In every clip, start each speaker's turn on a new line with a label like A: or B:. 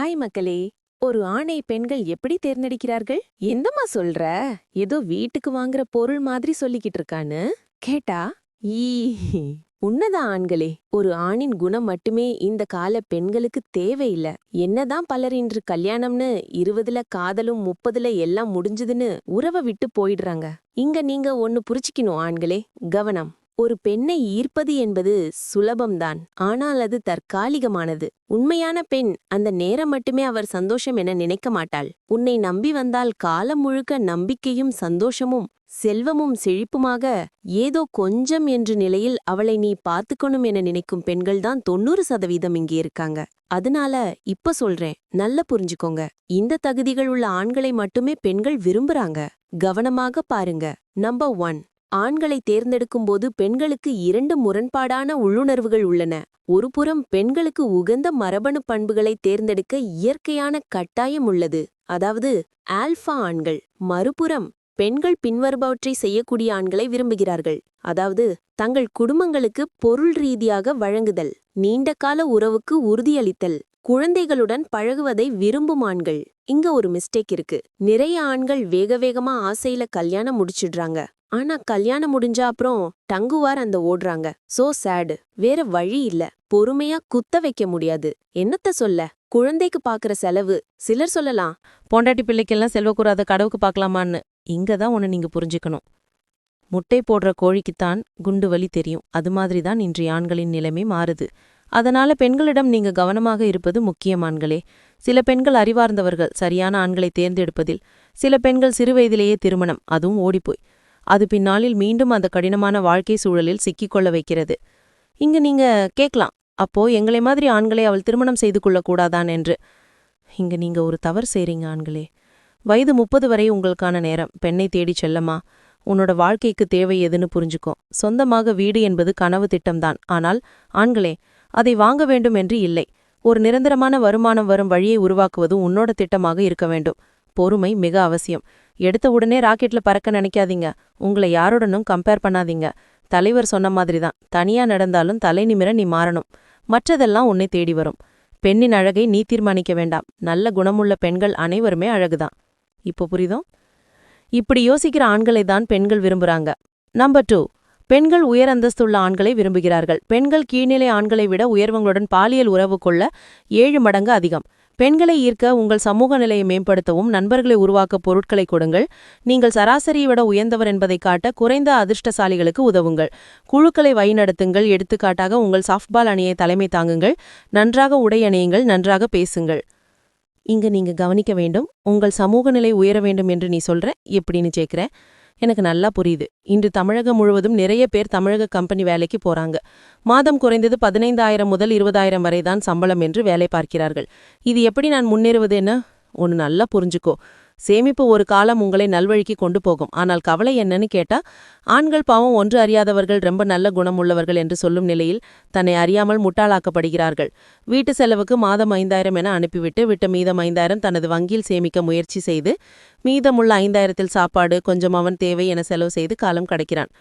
A: Hi மக்களே ஒரு ஆணை பெண்கள் எப்படி தேர்ந்தெடுக்கிறார்கள்? எந்தம்மா சொல்ற? ஏதோ வீட்டுக்கு வாங்குற பொருள் மாதிரி சொல்லிக்கிட்டு இருக்கான்னு. கேட்டா ஈ உன்னதான் ஆண்களே. ஒரு ஆணின் குணம் மட்டுமே இந்த கால பெண்களுக்கு தேவையில்ல. என்னதான் பலர் இன்று கல்யாணம்னு இருபதுல காதலும் முப்பதுல எல்லாம் முடிஞ்சுதுன்னு உறவை விட்டு போயிடுறாங்க. இங்க நீங்க ஒன்னு புரிச்சுக்கணும் ஆண்களே. கவனம். ஒரு பெண்ணை ஈர்ப்பது என்பது சுலபம்தான். ஆனால் அது தற்காலிகமானது. உண்மையான பெண் அந்த நேரம் மட்டுமே அவர் சந்தோஷம் என நினைக்க மாட்டாள். உன்னை நம்பி வந்தால் காலம் முழுக்க நம்பிக்கையும் சந்தோஷமும் செல்வமும் செழிப்புமாக ஏதோ கொஞ்சம் என்ற நிலையில் அவளை நீ பார்த்துக்கணும் என நினைக்கும் பெண்கள்தான் தொண்ணூறு சதவீதம் இங்கே இருக்காங்க. அதனால இப்ப சொல்றேன். நல்ல புரிஞ்சுக்கோங்க. இந்த தகுதிகள் உள்ள ஆண்களை மட்டுமே பெண்கள் விரும்புறாங்க. கவனமாக பாருங்க. Number one. ஆண்களை தேர்ந்தெடுக்கும்போது பெண்களுக்கு இரண்டு முரண்பாடான உள்ளுணர்வுகள் உள்ளன. ஒருபுறம் பெண்களுக்கு உகந்த மரபணு பண்புகளை தேர்ந்தெடுக்க இயற்கையான கட்டாயம் உள்ளது. அதாவது ஆல்ஃபா ஆண்கள். மறுபுறம் பெண்கள் பின்வருபவற்றை செய்யக்கூடிய ஆண்களை விரும்புகிறார்கள். அதாவது தங்கள் குடும்பங்களுக்கு பொருள் ரீதியாக வழங்குதல் நீண்டகால உறவுக்கு உறுதியளித்தல் குழந்தைகளுடன் பழகுவதை விரும்பும் ஆண்கள். இங்க ஒரு மிஸ்டேக் இருக்கு. நிறைய ஆண்கள் வேக வேகமா ஆசையில கல்யாணம் முடிச்சிடுறாங்க. ஆனா கல்யாணம் முடிஞ்ச அப்புறம் டங்குவார் அந்த ஓடுறாங்க. சோ சேடு வேற வழி இல்ல. பொறுமையா குத்த வைக்க முடியாது. என்னத்த சொல்ல? குழந்தைக்கு பாக்குற செலவு. சிலர் சொல்லலாம்
B: பொண்டாட்டி பிள்ளைக்கெல்லாம் செல்வக்கூறாத கடவுக்கு பாக்கலாமான்னு. இங்கதான் உன்னை நீங்க புரிஞ்சுக்கணும். முட்டை போடுற கோழிக்குத்தான் குண்டு வலி தெரியும். அது மாதிரி தான் இன்றைய ஆண்களின் நிலைமை மாறுது. அதனால பெண்களிடம் நீங்க கவனமாக இருப்பது முக்கியமான்களே சில பெண்கள் அறிவார்ந்தவர்கள். சரியான ஆண்களை தேர்ந்தெடுப்பதில் சில பெண்கள் சிறுவயதிலேயே திருமணம். அதுவும் ஓடிப்போய். அது பின்னாளில் மீண்டும் அந்த கடினமான வாழ்க்கை சூழலில் சிக்கிக்கொள்ள வைக்கிறது. இங்க நீங்க கேட்கலாம் அப்போ எங்களை மாதிரி ஆண்களை அவள் திருமணம் செய்து கொள்ளக்கூடாதான் என்று. இங்க நீங்க ஒரு தவறு செய்றீங்க ஆண்களே. வயது முப்பது வரை உங்களுக்கான நேரம். பெண்ணை தேடிச் செல்லமா? உன்னோட வாழ்க்கைக்கு தேவை எதுன்னு புரிஞ்சுக்கோ. சொந்தமாக வீடு என்பது கனவு திட்டம்தான். ஆனால் ஆண்களே அதை வாங்க வேண்டும் என்று இல்லை. ஒரு நிரந்தரமான வருமானம் வரும் வழியை உருவாக்குவது உன்னோட திட்டமாக இருக்க வேண்டும். பொறுமை மிக அவசியம். எடுத்த உடனே ராக்கெட்ல பறக்க நினைக்காதீங்க. உங்களை யாருடனும் கம்பேர் பண்ணாதீங்க. தலைவர் சொன்ன மாதிரி தான் தனியா நடந்தாலும் தலை நிமிர நீ மாறணும். மற்றதெல்லாம் உன்னை தேடி வரும். பெண்ணின் அழகை நீ தீர்மானிக்க வேண்டாம். நல்ல குணமுள்ள பெண்கள் அனைவருமே அழகுதான். இப்போ புரியுதோ? இப்படி யோசிக்கிற ஆண்களை தான் பெண்கள் விரும்புறாங்க. நம்பர் டூ பெண்கள் உயர் அந்தஸ்துள்ள ஆண்களை விரும்புகிறார்கள். பெண்கள் கீழ்நிலை ஆண்களை விட உயர்வங்களுடன் பாலியல் உறவு கொள்ள ஏழு மடங்கு அதிகம். பெண்களை ஈர்க்க உங்கள் சமூக நிலையை மேம்படுத்தவும் நண்பர்களை உருவாக்க பொருட்களை கொடுங்கள். நீங்கள் சராசரியை விட உயர்ந்தவர் என்பதை காட்ட குறைந்த அதிர்ஷ்டசாலிகளுக்கு உதவுங்கள். குழுக்களை வழிநடத்துங்கள். எடுத்துக்காட்டாக உங்கள் சாஃப்ட்பால் அணியை தலைமை தாங்குங்கள். நன்றாக உடை அணியுங்கள். நன்றாக பேசுங்கள். இங்கு நீங்க கவனிக்க வேண்டும் உங்கள் சமூக நிலை உயர வேண்டும் என்று நீ சொல்ற எப்படின்னு கேட்குற எனக்கு நல்லா புரியுது. இன்று தமிழகம் முழுவதும் நிறைய பேர் தமிழக கம்பெனி வேலைக்கு போறாங்க. மாதம் குறைந்தது பதினைந்தாயிரம் முதல் இருபதாயிரம் வரை தான் சம்பளம் என்று வேலை பார்க்கிறார்கள். இது எப்படி நான் முன்னேறுவது என்ன? ஒன்னு நல்லா புரிஞ்சுக்கோ. சேமிப்பு ஒரு காலம் உங்களை நல்வழிக்கு கொண்டு போகும். ஆனால் கவலை என்னன்னு கேட்டா ஆண்கள் பாவம் ஒன்று அறியாதவர்கள் ரொம்ப நல்ல குணம் உள்ளவர்கள் என்று சொல்லும் நிலையில் தன்னை அறியாமல் முட்டாளாக்கப்படுகிறார்கள். வீட்டு செலவுக்கு மாதம் ஐந்தாயிரம் என அனுப்பிவிட்டு விட்ட மீதம் ஐந்தாயிரம் தனது வங்கியில் சேமிக்க முயற்சி செய்து மீதமுள்ள ஐந்தாயிரத்தில் சாப்பாடு கொஞ்சம் அவன் தேவை என செலவு செய்து காலம் கடக்கிறான்.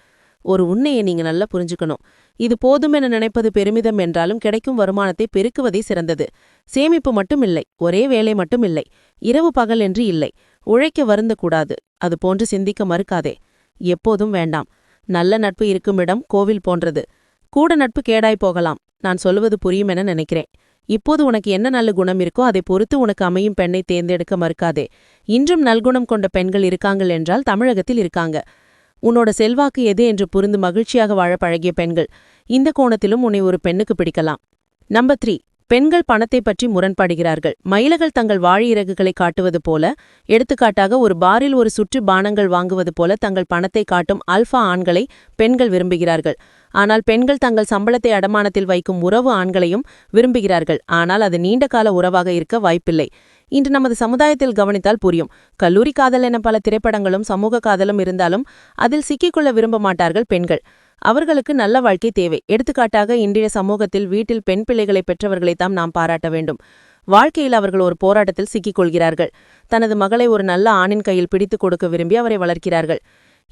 B: ஒரு உண்மையை நீங்க நல்லா புரிஞ்சுக்கணும். இது போதும் என நினைப்பது பெருமிதம் என்றாலும் கிடைக்கும் வருமானத்தை பெருக்குவதே சிறந்தது. சேமிப்பு மட்டும் இல்லை ஒரே வேலை மட்டும் இல்லை இரவு பகல் என்று இல்லை. உழைக்க வருந்தக்கூடாது. அது போன்று சிந்திக்க மறுக்காதே. எப்போதும் வேண்டாம். நல்ல நட்பு இருக்கும் இடம் கோவில் போன்றது. கூட நட்பு கேடாய் போகலாம். நான் சொல்லுவது புரியும் என நினைக்கிறேன். இப்போது உனக்கு என்ன நல்ல குணம் இருக்கோ அதை பொறுத்து உனக்கு அமையும் பெண்ணை தேர்ந்தெடுக்க மறுக்காதே. இன்றும் நல்குணம் கொண்ட பெண்கள் இருக்காங்கள் என்றால் தமிழகத்தில் இருக்காங்க. உன்னோட செல்வாக்கு எது என்று புரிந்து மகிழ்ச்சியாக வாழ பழகிய பெண்கள் இந்த கோணத்திலும் உன்னை ஒரு பெண்ணுக்கு பிடிக்கலாம். Number three. பெண்கள் பணத்தை பற்றி முரண்படுகிறார்கள். மயிலகள் தங்கள் வாழி இறகுகளை காட்டுவது போல எடுத்துக்காட்டாக ஒரு பாரில் ஒரு சுற்று பானங்கள் வாங்குவது போல தங்கள் பணத்தை காட்டும் அல்ஃபா ஆண்களை பெண்கள் விரும்புகிறார்கள். ஆனால் பெண்கள் தங்கள் சம்பளத்தை அடமானத்தில் வைக்கும் உறவு ஆண்களையும் விரும்புகிறார்கள். ஆனால் அது நீண்ட கால உறவாக இருக்க வாய்ப்பில்லை. இன்று நமது சமுதாயத்தில் கவனித்தால் புரியும். கல்லூரி காதல் என பல திரைப்படங்களும் சமூக காதலும் இருந்தாலும் அதில் சிக்கிக்கொள்ள விரும்ப மாட்டார்கள் பெண்கள். அவர்களுக்கு நல்ல வாழ்க்கை தேவை. எடுத்துக்காட்டாக இன்றைய சமூகத்தில் வீட்டில் பெண் பிள்ளைகளை பெற்றவர்களைத்தாம் நாம் பாராட்ட வேண்டும். வாழ்க்கையில் அவர்கள் ஒரு போராட்டத்தில் சிக்கிக் கொள்கிறார்கள். தனது மகளை ஒரு நல்ல ஆணின் கையில் பிடித்துக் கொடுக்க விரும்பி அவரை வளர்க்கிறார்கள்.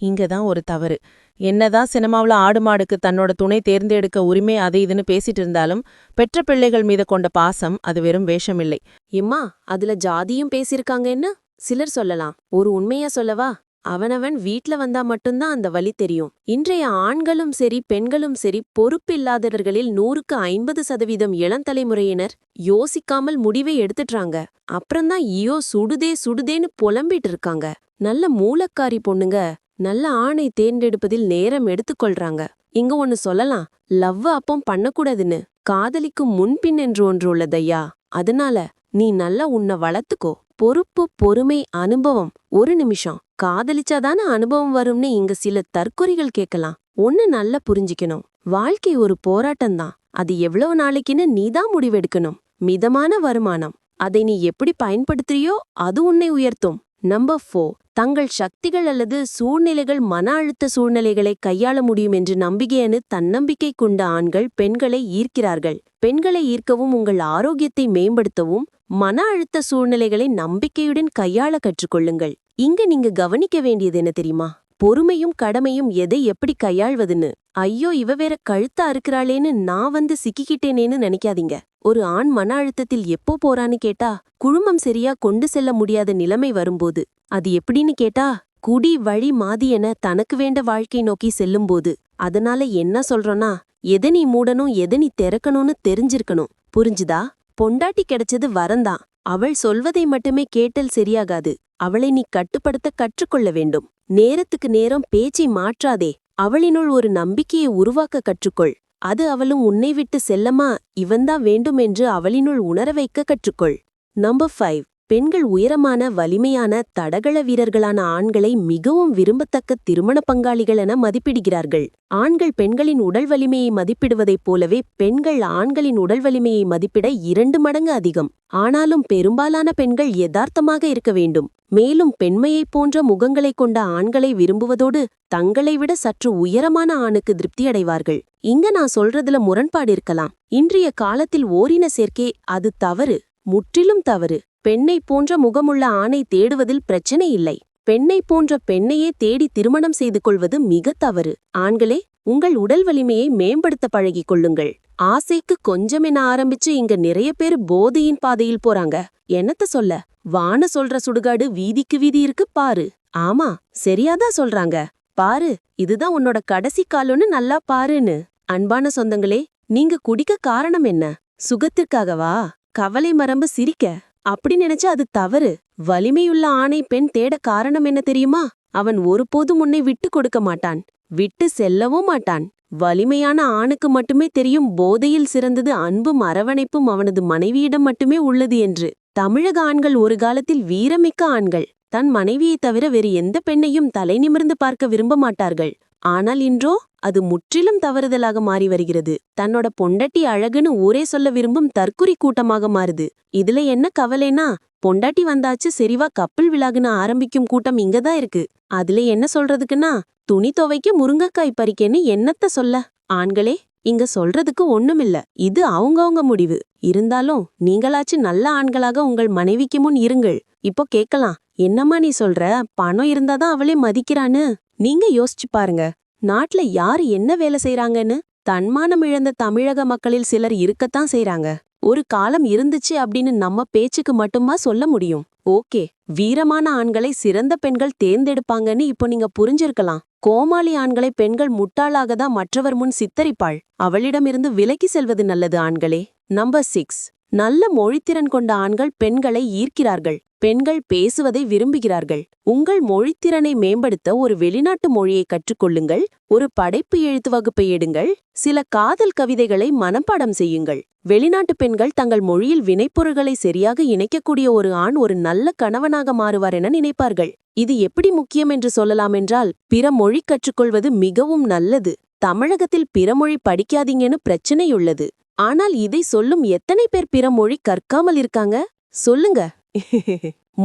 B: இங்கதான் ஒரு தவறு. என்னதான் சினிமாவில் ஆடு மாடுக்கு தன்னோட துணை தேர்ந்தெடுக்க உரிமை அது இதுன்னு பேசிட்டு இருந்தாலும் பெற்ற பிள்ளைகள் மீது கொண்ட பாசம் அது வெறும் வேஷமில்லை.
A: இம்மா அதுல ஜாதியும் பேசியிருக்காங்க என்ன? சிலர் சொல்லலாம். ஒரு உண்மையா சொல்லவா? அவனவன் வீட்ல வந்தா மட்டும்தான் அந்த வழி தெரியும். இன்றைய ஆண்களும் சரி பெண்களும் சரி பொறுப்பில்லாதவர்களில் நூறுக்கு ஐம்பது சதவீதம் இளந்தலைமுறையினர் யோசிக்காமல் முடிவை எடுத்துட்டாங்க அப்புறம்தான் ஐயோ சுடுதே சுடுதேன்னு புலம்பிட்டு இருக்காங்க. நல்ல மூலக்காரி பொண்ணுங்க நல்ல ஆணை தேர்ந்தெடுப்பதில் நேரம் எடுத்துக்கொள்றாங்க. இங்க ஒன்னு சொல்லலாம் லவ் அப்பம் பண்ணக்கூடாதுன்னு. காதலிக்கும் முன்பின் என்று ஒன்று உள்ளதையா அதனால நீ நல்லா உன்னை வளர்த்துக்கோ. பொறுப்பு பொறுமை அனுபவம் ஒரு நிமிஷம். காதலிச்சாதான அனுபவம் வரும்னு இங்க சில தற்கொறிகள் கேட்கலாம். ஒன்னு நல்லா புரிஞ்சுக்கணும். வாழ்க்கை ஒரு போராட்டம்தான். அது எவ்வளவு நாளைக்குன்னு நீதான் முடிவெடுக்கணும். மிதமான வருமானம். அதை நீ எப்படி பயன்படுத்துறியோ அது உன்னை உயர்த்தும். நம்பர் ஃபோர் தங்கள் சக்திகள் அல்லது சூழ்நிலைகள் மன அழுத்த சூழ்நிலைகளை கையாள முடியும் என்று நம்பிக்கையனு தன்னம்பிக்கை கொண்ட ஆண்கள் பெண்களை ஈர்க்கிறார்கள். பெண்களை ஈர்க்கவும் உங்கள் ஆரோக்கியத்தை மேம்படுத்தவும் மன அழுத்த சூழ்நிலைகளை நம்பிக்கையுடன் கையாள கற்றுக்கொள்ளுங்கள். இங்க நீங்க கவனிக்க வேண்டியது என்ன தெரியுமா? பொறுமையும் கடமையும் எதை எப்படி கையாள்வதுன்னு? ஐயோ இவ வேற கழுத்தா இருக்கிறாளேன்னு நான் வந்து சிக்கிக்கிட்டேனேன்னு நினைக்காதீங்க. ஒரு ஆண் மன அழுத்தத்தில் எப்போ போறான்னு கேட்டா குழுமம் சரியா கொண்டு செல்ல முடியாத நிலைமை வரும்போது. அது எப்படின்னு கேட்டா குடி வழி மாதி என தனக்கு வேண்ட வாழ்க்கை நோக்கி செல்லும்போது. அதனால என்ன சொல்றோன்னா எதை நீ மூடணும் எதை நீ திறக்கணும்னு தெரிஞ்சிருக்கணும். புரிஞ்சுதா? பொண்டாட்டி கிடைச்சது வரந்தான் அவள் சொல்வதை மட்டுமே கேட்டல் சரியாகாது. அவளை நீ கட்டுப்படுத்த கற்றுக்கொள்ள வேண்டும். நேரத்துக்கு நேரம் பேச்சை மாற்றாதே. அவளினுள் ஒரு நம்பிக்கையை உருவாக்க கற்றுக்கொள். அது அவளும் உன்னை விட்டு செல்லமா? இவன்தான் வேண்டும் என்று அவளினுள் உணர வைக்க கற்றுக்கொள். நம்பர் ஃபைவ் பெண்கள் உயரமான வலிமையான தடகள வீரர்களான ஆண்களை மிகவும் விரும்பத்தக்க திருமண பங்காளிகள் என மதிப்பிடுகிறார்கள். ஆண்கள் பெண்களின் உடல் வலிமையை மதிப்பிடுவதைப் போலவே பெண்கள் ஆண்களின் உடல் வலிமையை மதிப்பிட இரண்டு மடங்கு அதிகம். ஆனாலும் பெரும்பாலான பெண்கள் யதார்த்தமாக இருக்க வேண்டும். மேலும் பெண்மையைப் போன்ற முகங்களைக் கொண்ட ஆண்களை விரும்புவதோடு தங்களை விட சற்று உயரமான ஆணுக்கு திருப்தியடைவார்கள் இங்க நான் சொல்றதுல முரண்பாடு இருக்கலாம். இன்றைய காலத்தில் ஓரின சேர்க்கை அது தவறு முற்றிலும் தவறு. பெண்ணைப் போன்ற முகமுள்ள ஆணை தேடுவதில் பிரச்சனை இல்லை. பெண்ணைப் போன்ற பெண்ணையே தேடி திருமணம் செய்து கொள்வது மிக தவறு. ஆண்களே உங்கள் உடல் வலிமையை மேம்படுத்த பழகிக் கொள்ளுங்கள். ஆசைக்கு கொஞ்சம் என ஆரம்பிச்சு இங்க நிறைய பேர் போதையின் பாதையில் போறாங்க. என்னத்த சொல்ல? வான சொல்ற சுடுகாடு வீதிக்கு வீதி இருக்கு பாரு. ஆமா சரியாதான் சொல்றாங்க. பாரு இதுதான் உன்னோட கடைசி காலம்னு நல்லா பாருன்னு. அன்பான சொந்தங்களே நீங்க குடிக்க காரணம் என்ன? சுகத்திற்காகவா? கவலை மரம்பு சிரிக்க. அப்படி நினைச்சா அது தவறு. வலிமையுள்ள ஆணை பெண் தேட காரணம் என்ன தெரியுமா? அவன் ஒருபோதும் உன்னை விட்டு கொடுக்க மாட்டான். விட்டு செல்லவும் மாட்டான். வலிமையான ஆணுக்கு மட்டுமே தெரியும் போதையில் சிறந்தது அன்பும் அரவணைப்பும் அவனது மனைவியிடம் மட்டுமே உள்ளது என்று. தமிழக ஆண்கள் ஒரு காலத்தில் வீரமிக்க ஆண்கள். தன் மனைவியைத் தவிர வேறு எந்த பெண்ணையும் தலை நிமிர்ந்து பார்க்க விரும்ப மாட்டார்கள். ஆனால் இன்றோ அது முற்றிலும் தவறுதலாக மாறி வருகிறது. தன்னோட பொண்டாட்டி அழகுன்னு ஊரே சொல்ல விரும்பும் தற்குறி கூட்டமாக மாறுது. இதுல என்ன கவலைனா பொண்டாட்டி வந்தாச்சு செறிவா கப்பல் விழாகுன்னு ஆரம்பிக்கும் கூட்டம் இங்கதான் இருக்கு. அதுல என்ன சொல்றதுக்குன்னா துணி துவைக்க முருங்கக்காய் பறிக்கேன்னு என்னத்த சொல்ல? ஆண்களே இங்க சொல்றதுக்கு ஒண்ணுமில்ல. இது அவங்கவுங்க முடிவு. இருந்தாலும் நீங்களாச்சு நல்ல ஆண்களாக உங்கள் மனைவிக்கு முன் இருங்கள். இப்போ கேக்கலாம் என்னம்மா நீ சொல்ற? பணம் இருந்தாதான் அவளே மதிக்கிறான்னு நீங்க யோசிச்சு பாருங்க. நாட்டுல யாரு என்ன வேலை செய்யறாங்கன்னு தன்மானம் இழந்த தமிழக மக்களில் சிலர் இருக்கத்தான் செய்யறாங்க ஒரு காலம் இருந்துச்சு அப்படின்னு நம்ம பேச்சுக்கு மட்டுமா சொல்ல முடியும். ஓகே வீரமான ஆண்களை சிறந்த பெண்கள் தேர்ந்தெடுப்பாங்கன்னு இப்போ நீங்க புரிஞ்சிருக்கலாம். கோமாளி ஆண்களை பெண்கள் முட்டாளாக தான் மற்றவர் முன் சித்தரிப்பாள். அவளிடமிருந்து விலக்கி செல்வது நல்லது ஆண்களே. நம்பர் சிக்ஸ் நல்ல மொழித்திறன் கொண்ட ஆண்கள் பெண்களை ஈர்க்கிறார்கள். பெண்கள் பேசுவதை விரும்புகிறார்கள். உங்கள் மொழித்திறனை மேம்படுத்த ஒரு வெளிநாட்டு மொழியை கற்றுக்கொள்ளுங்கள். ஒரு படைப்பு எழுத்து வகுப்பை எடுங்கள். சில காதல் கவிதைகளை மனப்பாடம் செய்யுங்கள். வெளிநாட்டு பெண்கள் தங்கள் மொழியில் வினைப்பொருள்களை சரியாக இணைக்கக்கூடிய ஒரு ஆண் ஒரு நல்ல கணவனாக மாறுவார் என நினைப்பார்கள். இது எப்படி முக்கியம் என்று சொல்லலாம் என்றால் பிற மொழி கற்றுக்கொள்வது மிகவும் நல்லது. தமிழகத்தில் பிற மொழி படிக்காதீங்கன்னு பிரச்சனையுள்ளது. ஆனால் இதை சொல்லும் எத்தனை பேர் பிற மொழி கற்காமல் இருக்காங்க? சொல்லுங்க.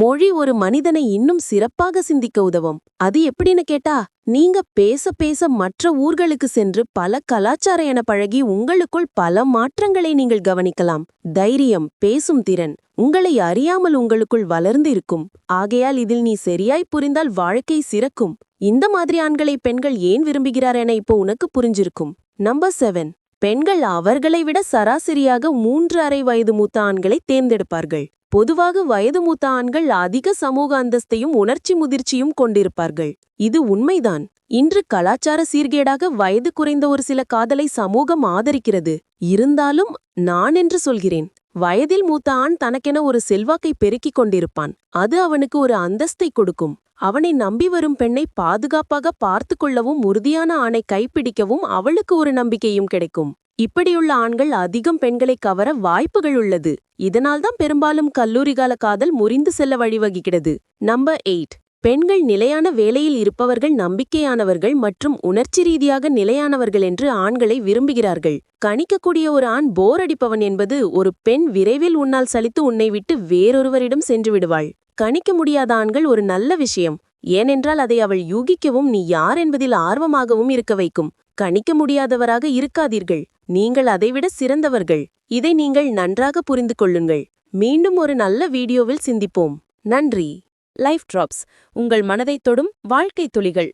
A: மொழி ஒரு மனிதனை இன்னும் சிறப்பாக சிந்திக்க உதவும். அது எப்படின்னு கேட்டா நீங்க பேச பேச மற்ற ஊர்களுக்கு சென்று பல கலாச்சார என பழகி உங்களுக்குள் பல மாற்றங்களை நீங்கள் கவனிக்கலாம். தைரியம் பேசும் திறன் உங்களை அறியாமல் உங்களுக்குள் வளர்ந்து இருக்கும் ஆகையால் இதில் நீ சரியாய் புரிந்தால் வாழ்க்கை சிறக்கும். இந்த மாதிரி ஆண்களை பெண்கள் ஏன் விரும்புகிறார் என இப்போ உனக்கு புரிஞ்சிருக்கும். Number seven. பெண்கள் அவர்களை விட சராசரியாக மூன்று அரை வயது மூத்த ஆண்களை தேர்ந்தெடுப்பார்கள். பொதுவாக வயது மூத்த ஆண்கள் அதிக சமூக அந்தஸ்தையும் உணர்ச்சி முதிர்ச்சியும் கொண்டிருப்பார்கள். இது உண்மைதான். இன்று கலாச்சார சீர்கேடாக வயது குறைந்த ஒரு சில காதலை சமூகம் ஆதரிக்கிறது. இருந்தாலும் நான் என்று சொல்கிறேன் வயதில் மூத்த ஆண் தனக்கென ஒரு செல்வாக்கை பெருக்கிக் கொண்டிருப்பான். அது அவனுக்கு ஒரு அந்தஸ்தை கொடுக்கும். அவனை நம்பி வரும் பெண்ணை பாதுகாப்பாக பார்த்து கொள்ளவும் உறுதியான ஆணை கைப்பிடிக்கவும் அவளுக்கு ஒரு நம்பிக்கையும் கிடைக்கும். இப்படியுள்ள ஆண்கள் அதிகம் பெண்களை கவர வாய்ப்புகள் உள்ளது. இதனால்தான் பெரும்பாலும் கல்லூரி கால காதல் முறிந்து செல்ல வழிவகுக்கிறது. Number eight. பெண்கள் நிலையான வேலையில் இருப்பவர்கள் நம்பிக்கையானவர்கள் மற்றும் உணர்ச்சி ரீதியாக நிலையானவர்கள் என்று ஆண்களை விரும்புகிறார்கள். கணிக்கக்கூடிய ஒரு ஆண் போர் அடிப்பவன் என்பது ஒரு பெண் விரைவில் உன்னால் சலித்து உன்னை விட்டு வேறொருவரிடம் சென்று விடுவாள். கணிக்க முடியாத ஆண்கள் ஒரு நல்ல விஷயம். ஏனென்றால் அதை அவள் யூகிக்கவும் நீ யார் என்பதில் ஆர்வமாகவும் இருக்க வைக்கும். கணிக்க முடியாதவராக இருக்காதீர்கள். நீங்கள் அதைவிட சிறந்தவர்கள். இதை நீங்கள் நன்றாக புரிந்து கொள்ளுங்கள். மீண்டும் ஒரு நல்ல வீடியோவில் சிந்திப்போம். நன்றி.
B: Life drops. உங்கள் மனதைத் தொடும் வாழ்க்கை துளிகள்.